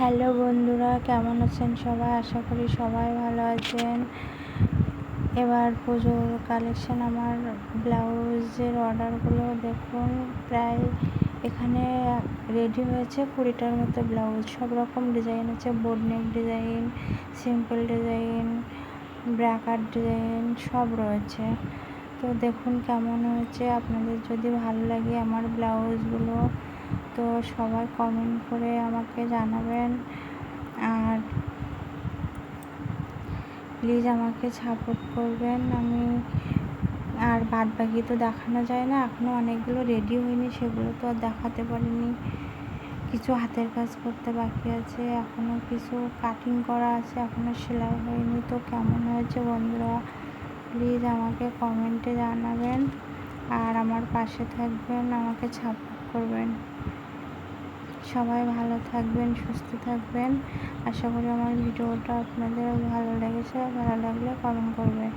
Hello বন্ধুরা, কেমন আছেন সবাই? আশা করি সবাই ভালো আছেন। এবার পুজোর কালেকশন আমার ব্লাউজের অর্ডারগুলো দেখুন। প্রায় এখানে রেডি হয়েছে কুড়িটার মতো ব্লাউজ। সব রকম ডিজাইন আছে। Boat neck design simple design ব্র্যাকার design সব রয়েছে। তো দেখুন কেমন হয়েছে। আপনাদের যদি ভালো লাগে আমার ব্লাউজগুলো তো সবাই কমেন্ট করে আমাকে জানাবেন। আর প্লিজ আমাকে সাপোর্ট করবেন। আমি আর বাদ বাকি তো দেখানো যায় না এখনও অনেকগুলো রেডি হয়নি, সেগুলো তো আর দেখাতে পারিনি। কিছু হাতের কাজ করতে বাকি আছে এখনও কিছু কাটিং করা আছে এখনও সেলাই হয়নি, তো কেমন হয়েছে বন্ধুরা? প্লিজ আমাকে কমেন্টে জানাবেন। আর আমার পাশে থাকবেন, আমাকে সাপোর্ট করবেন। সবাই ভালো থাকবেন, সুস্থ থাকবেন। আশা করি আমার ভিডিওটা আপনাদের ভালো লেগেছে। ভালো লাগলে কমেন্ট করবেন।